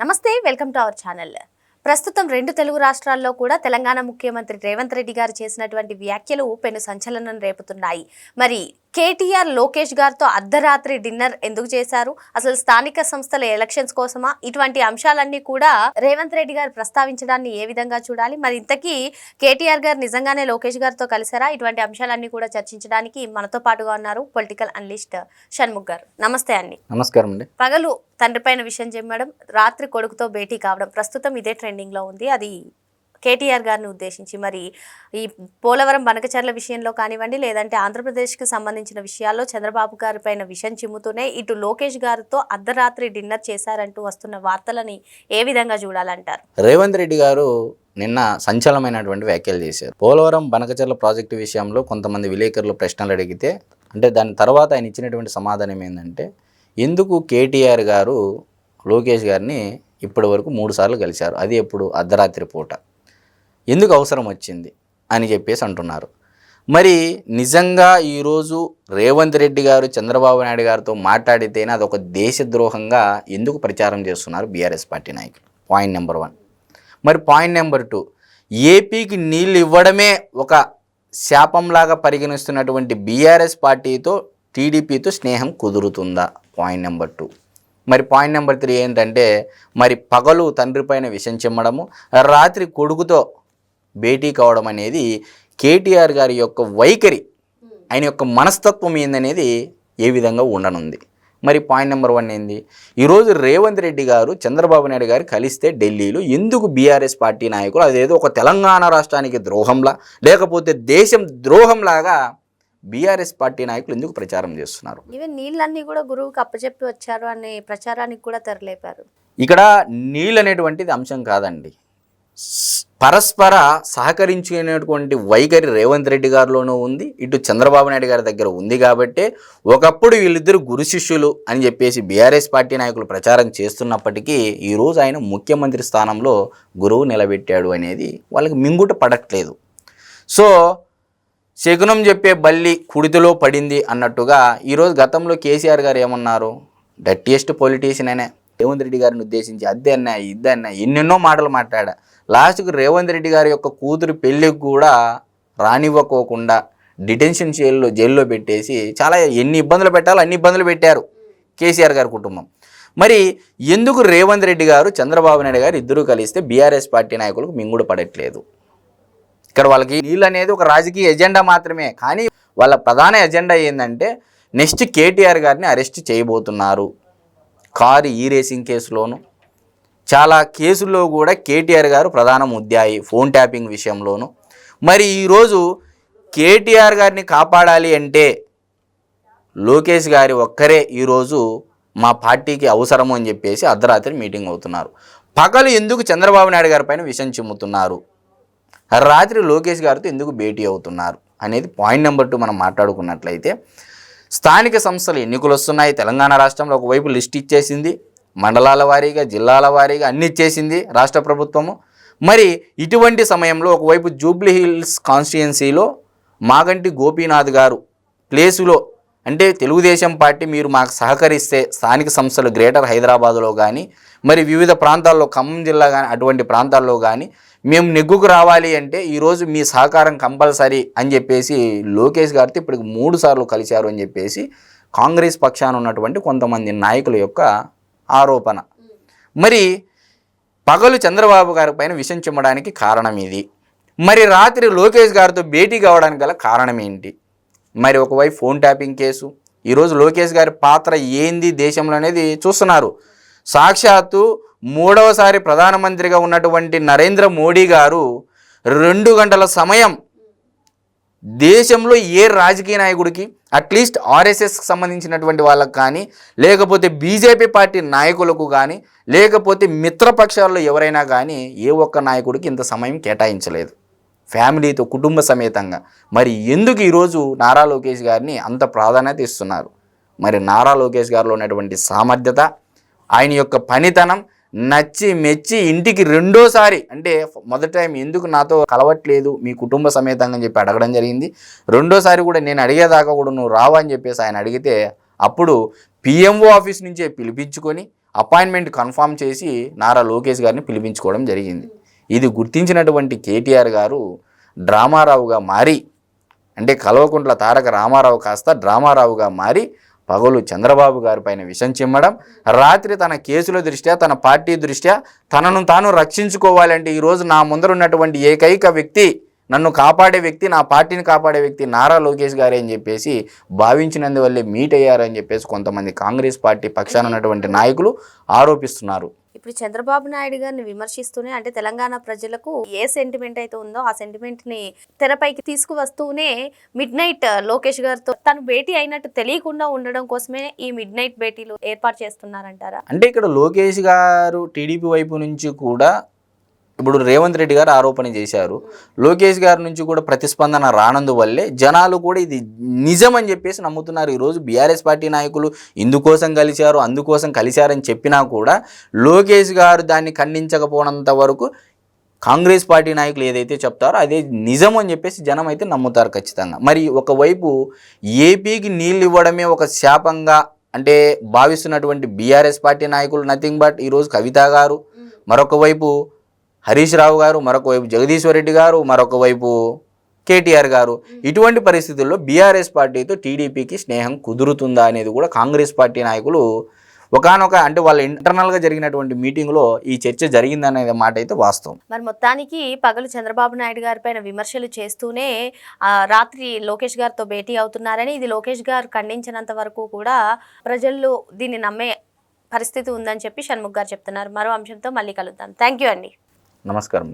నమస్తే welcome to our channel. ప్రస్తుతం రెండు తెలుగు రాష్ట్రాల్లో కూడా తెలంగాణ ముఖ్యమంత్రి రేవంత్ రెడ్డి గారు చేసినటువంటి వ్యాఖ్యలు పెను సంచలనం రేపుతున్నాయి. మరి కేటీఆర్ లోకేష్ గారితో అర్ధరాత్రి డిన్నర్ ఎందుకు చేశారు? అసలు స్థానిక సంస్థల ఎలక్షన్స్ కోసమా? ఇటువంటి అంశాలన్నీ కూడా రేవంత్ రెడ్డి గారు ప్రస్తావించడాన్ని ఏ విధంగా చూడాలి? మరి ఇంతకీ కేటీఆర్ గారు నిజంగానే లోకేష్ గారితో కలిసారా ఇటువంటి అంశాలన్నీ కూడా చర్చించడానికి మనతో పాటుగా ఉన్నారు పొలిటికల్ అనలిస్ట్ షణ్ముఖ్ గారు. నమస్తే అండి. నమస్కారం అండి. పగలు తండ్రి పైన విషయం చెప్పడం రాత్రి కొడుకుతో భేటీ కావడం ప్రస్తుతం ఇదే ట్రెండింగ్లో ఉంది. అది కేటీఆర్ గారిని ఉద్దేశించి మరి ఈ పోలవరం బనకచర్ల విషయంలో కానివ్వండి లేదంటే ఆంధ్రప్రదేశ్కి సంబంధించిన విషయాల్లో చంద్రబాబు గారి పైన విషయం చిమ్ముతూనే ఇటు లోకేష్ గారితో అర్ధరాత్రి డిన్నర్ చేశారంటూ వస్తున్న వార్తలని ఏ విధంగా చూడాలంటారు? రేవంత్ రెడ్డి గారు నిన్న సంచలనమైనటువంటి వ్యాఖ్యలు చేశారు. పోలవరం బనకచర్ల ప్రాజెక్టు విషయంలో కొంతమంది విలేకరులు ప్రశ్నలు అడిగితే అంటే దాని తర్వాత ఆయన ఇచ్చినటువంటి సమాధానం ఏంటంటే ఎందుకు కేటీఆర్ గారు లోకేష్ గారిని ఇప్పటి వరకు మూడు సార్లు కలిశారు? అది ఎప్పుడు? అర్ధరాత్రి పూట. ఎందుకు అవసరం వచ్చింది అని చెప్పేసి అంటున్నారు. మరి నిజంగా ఈరోజు రేవంత్ రెడ్డి గారు చంద్రబాబు నాయుడు గారితో మాట్లాడితేనే అదొక దేశద్రోహంగా ఎందుకు ప్రచారం చేస్తున్నారు బీఆర్ఎస్ పార్టీ నాయకులు? పాయింట్ నెంబర్ వన్ మరి పాయింట్ నెంబర్ టూ ఏపీకి నీళ్ళు ఇవ్వడమే ఒక శాపంలాగా పరిగణిస్తున్నటువంటి బీఆర్ఎస్ పార్టీతో టీడీపీతో స్నేహం కుదురుతుందా? పాయింట్ నెంబర్ టూ మరి పాయింట్ నెంబర్ త్రీ ఏంటంటే మరి పగలు తండ్రి పైన విషం చిమ్మడము రాత్రి కొడుకుతో భేటీ కావడం అనేది కేటీఆర్ గారి యొక్క వైఖరి ఆయన యొక్క మనస్తత్వం ఏందనేది ఏ విధంగా ఉండనుంది. మరి పాయింట్ నెంబర్ వన్ ఏంది? ఈరోజు రేవంత్ రెడ్డి గారు చంద్రబాబు నాయుడు గారు కలిస్తే ఢిల్లీలో ఎందుకు బీఆర్ఎస్ పార్టీ నాయకులు అదేదో ఒక తెలంగాణ రాష్ట్రానికి ద్రోహంలా లేకపోతే దేశం ద్రోహంలాగా బీఆర్ఎస్ పార్టీ నాయకులు ఎందుకు ప్రచారం చేస్తున్నారు? ఈవెన్ నీళ్ళన్నీ కూడా గురువుకి అప్పచెప్పి వచ్చారు అనే ప్రచారానికి కూడా తెరలేపారు. ఇక్కడ నీళ్ళు అనేటువంటిది అంశం కాదండి. పరస్పర సహకరించుకునేటువంటి వైఖరి రేవంత్ రెడ్డి గారిలోనూ ఉంది. ఇటు చంద్రబాబు నాయుడు గారి దగ్గర ఉంది కాబట్టి ఒకప్పుడు వీళ్ళిద్దరు గురు శిష్యులు అని చెప్పేసి బీఆర్ఎస్ పార్టీ నాయకులు ప్రచారం చేస్తున్నప్పటికీ ఈరోజు ఆయన ముఖ్యమంత్రి స్థానంలో గురువు నిలబెట్టాడు అనేది వాళ్ళకి మింగుట పడట్లేదు. సో శకునం చెప్పే బల్లి కుడితిలో పడింది అన్నట్టుగా ఈరోజు గతంలో కేసీఆర్ గారు ఏమన్నారు? డట్టియెస్ట్ పొలిటీషియన్ అనే. రేవంత్ రెడ్డి గారిని ఉద్దేశించి అద్దె అన్నా ఇద్దే అన్నా ఎన్నెన్నో మాటలు మాట్లాడా. లాస్ట్కు రేవంత్ రెడ్డి గారి యొక్క కూతురు పెళ్ళికి కూడా రానివ్వకోకుండా డిటెన్షన్ జైల్లో జైల్లో పెట్టేసి చాలా ఎన్ని ఇబ్బందులు పెట్టాలో అన్ని ఇబ్బందులు పెట్టారు కేసీఆర్ గారి కుటుంబం. మరి ఎందుకు రేవంత్ రెడ్డి గారు చంద్రబాబు నాయుడు గారు ఇద్దరూ కలిస్తే బీఆర్ఎస్ పార్టీ నాయకులకు మింగుడు పడట్లేదు? ఇక్కడ వాళ్ళకి నీళ్ళు అనేది ఒక రాజకీయ ఎజెండా మాత్రమే. కానీ వాళ్ళ ప్రధాన ఎజెండా ఏంటంటే నెక్స్ట్ కేటీఆర్ గారిని అరెస్ట్ చేయబోతున్నారు. కారు ఈ రేసింగ్ కేసులోను చాలా కేసుల్లో కూడా కేటీఆర్ గారు ప్రధాన ముద్దాయి ఫోన్ ట్యాపింగ్ విషయంలోను. మరి ఈరోజు కేటీఆర్ గారిని కాపాడాలి అంటే లోకేష్ గారి ఒక్కరే ఈరోజు మా పార్టీకి అవసరము అని చెప్పేసి అర్ధరాత్రి మీటింగ్ అవుతున్నారు. పగలు ఎందుకు చంద్రబాబు నాయుడు గారి పైన విషం చిమ్ముతున్నారు? రాత్రి లోకేష్ గారితో ఎందుకు భేటీ అవుతున్నారు? అనేది పాయింట్ నెంబర్ టూ మనం మాట్లాడుకున్నట్లయితే స్థానిక సంస్థలు ఎన్నికలు వస్తున్నాయి. తెలంగాణ రాష్ట్రంలో ఒకవైపు లిస్ట్ ఇచ్చేసింది. మండలాల వారీగా జిల్లాల వారీగా అన్ని ఇచ్చేసింది రాష్ట్ర ప్రభుత్వము. మరి ఇటువంటి సమయంలో ఒకవైపు జూబ్లీ హిల్స్ కాన్స్టిట్యుయెన్సీలో మాగంటి గోపీనాథ్ గారు ప్లేసులో అంటే తెలుగుదేశం పార్టీ మీరు మాకు సహకరిస్తే స్థానిక సంస్థలు గ్రేటర్ హైదరాబాద్లో కానీ మరి వివిధ ప్రాంతాల్లో ఖమ్మం జిల్లా కానీ అటువంటి ప్రాంతాల్లో కానీ మేము నెగ్గుకు రావాలి అంటే ఈరోజు మీ సహకారం కంపల్సరీ అని చెప్పేసి లోకేష్ గారితో ఇప్పటికి మూడు సార్లు కలిశారు అని చెప్పేసి కాంగ్రెస్ పక్షాన ఉన్నటువంటి కొంతమంది నాయకుల యొక్క ఆరోపణ. మరి పగలు చంద్రబాబు గారి పైన విషం చిమ్మడానికి కారణం ఇది. మరి రాత్రి లోకేష్ గారితో భేటీ కావడానికి గల కారణం ఏంటి? మరి ఒకవైపు ఫోన్ ట్యాపింగ్ కేసు ఈరోజు లోకేష్ గారి పాత్ర ఏంది దేశంలో అనేది చూస్తున్నారు. సాక్షాత్తు మూడవసారి ప్రధానమంత్రిగా ఉన్నటువంటి నరేంద్ర మోడీ గారు రెండు గంటల సమయం దేశంలో ఏ రాజకీయ నాయకుడికి అట్లీస్ట్ ఆర్ఎస్ఎస్కి సంబంధించినటువంటి వాళ్ళకు కానీ లేకపోతే బీజేపీ పార్టీ నాయకులకు కానీ లేకపోతే మిత్రపక్షాల్లో ఎవరైనా కానీ ఏ ఒక్క నాయకుడికి ఇంత సమయం కేటాయించలేదు. ఫ్యామిలీతో కుటుంబ సమేతంగా. మరి ఎందుకు ఈరోజు నారా లోకేష్ గారిని అంత ప్రాధాన్యత ఇస్తున్నారు? మరి నారా లోకేష్ గారిలో ఉన్నటువంటి సామర్థ్యత ఆయన యొక్క పనితనం నచ్చి మెచ్చి ఇంటికి రెండోసారి అంటే మొదటి టైం ఎందుకు నాతో కలవట్లేదు మీ కుటుంబ సమేతంగా చెప్పి అడగడం జరిగింది. రెండోసారి కూడా నేను అడిగేదాకా కూడా నువ్వు రావా అని చెప్పేసి ఆయన అడిగితే అప్పుడు పిఎంఓ ఆఫీస్ నుంచే పిలిపించుకొని అపాయింట్మెంట్ కన్ఫామ్ చేసి నారా లోకేష్ గారిని పిలిపించుకోవడం జరిగింది. ఇది గుర్తించినటువంటి కేటీఆర్ గారు డ్రామారావుగా మారి అంటే కల్వకుంట్ల తారక రామారావు కాస్త డ్రామారావుగా మారి పగలు చంద్రబాబు గారి పైన విషం చిమ్మడం రాత్రి తన కేసుల దృష్ట్యా తన పార్టీ దృష్ట్యా తనను తాను రక్షించుకోవాలంటే ఈరోజు నా ముందర ఉన్నటువంటి ఏకైక వ్యక్తి నన్ను కాపాడే వ్యక్తి నా పార్టీని కాపాడే వ్యక్తి నారా లోకేష్ గారే అని చెప్పేసి భావించినందువల్లే మీట్ అయ్యారని చెప్పేసి కొంతమంది కాంగ్రెస్ పార్టీ పక్షాన ఉన్నటువంటి నాయకులు ఆరోపిస్తున్నారు. ఇప్పుడు చంద్రబాబు నాయుడు గారిని విమర్శిస్తూనే అంటే తెలంగాణ ప్రజలకు ఏ సెంటిమెంట్ అయితే ఉందో ఆ సెంటిమెంట్ని తెరపైకి తీసుకువస్తూనే మిడ్ నైట్ uh, లోకేష్ గారితో తను భేటీ అయినట్టు తెలియకుండా ఉండడం కోసమే ఈ మిడ్ నైట్ భేటీలు ఏర్పాటు చేస్తున్నారంటారా? అంటే ఇక్కడ లోకేష్ గారు టీడీపీ వైపు నుంచి కూడా ఇప్పుడు రేవంత్ రెడ్డి గారు ఆరోపణ చేశారు. లోకేష్ గారి నుంచి కూడా ప్రతిస్పందన రానందువల్లే జనాలు కూడా ఇది నిజం అని చెప్పేసి నమ్ముతున్నారు. ఈరోజు బీఆర్ఎస్ పార్టీ నాయకులు ఇందుకోసం కలిశారు అందుకోసం కలిశారని చెప్పినా కూడా లోకేష్ గారు దాన్ని ఖండించకపోనంత వరకు కాంగ్రెస్ పార్టీ నాయకులు ఏదైతే చెప్తారో అదే నిజం అని చెప్పేసి జనం అయితే నమ్ముతారు ఖచ్చితంగా. మరి ఒకవైపు ఏపీకి నీళ్ళు ఇవ్వడమే ఒక శాపంగా అంటే భావిస్తున్నటువంటి బీఆర్ఎస్ పార్టీ నాయకులు నథింగ్ బట్ ఈరోజు కవిత గారు మరొక వైపు హరీష్ రావు గారు మరొక వైపు జగదీశ్వర్ రెడ్డి గారు మరొక వైపు కేటీఆర్ గారు. ఇటువంటి పరిస్థితుల్లో బీఆర్ఎస్ పార్టీతో టీడీపీకి స్నేహం కుదురుతుందా అనేది కూడా కాంగ్రెస్ పార్టీ నాయకులు ఒకానొక అంటే వాళ్ళ ఇంటర్నల్గా జరిగినటువంటి మీటింగ్లో ఈ చర్చ జరిగిందనే మాట అయితే వాస్తవం. మరి మొత్తానికి పగలు చంద్రబాబు నాయుడు గారి పైన విమర్శలు చేస్తూనే ఆ, రాత్రి లోకేష్ గారితో భేటీ అవుతున్నారని ఇది లోకేష్ గారు ఖండించినంత వరకు కూడా ప్రజల్లో దీన్ని నమ్మే పరిస్థితి ఉందని చెప్పి షణ్ముఖ్ గారు చెప్తున్నారు. మరో అంశంతో మళ్ళీ కలుద్దాం. థ్యాంక్ యూ అండి. నమస్కారం.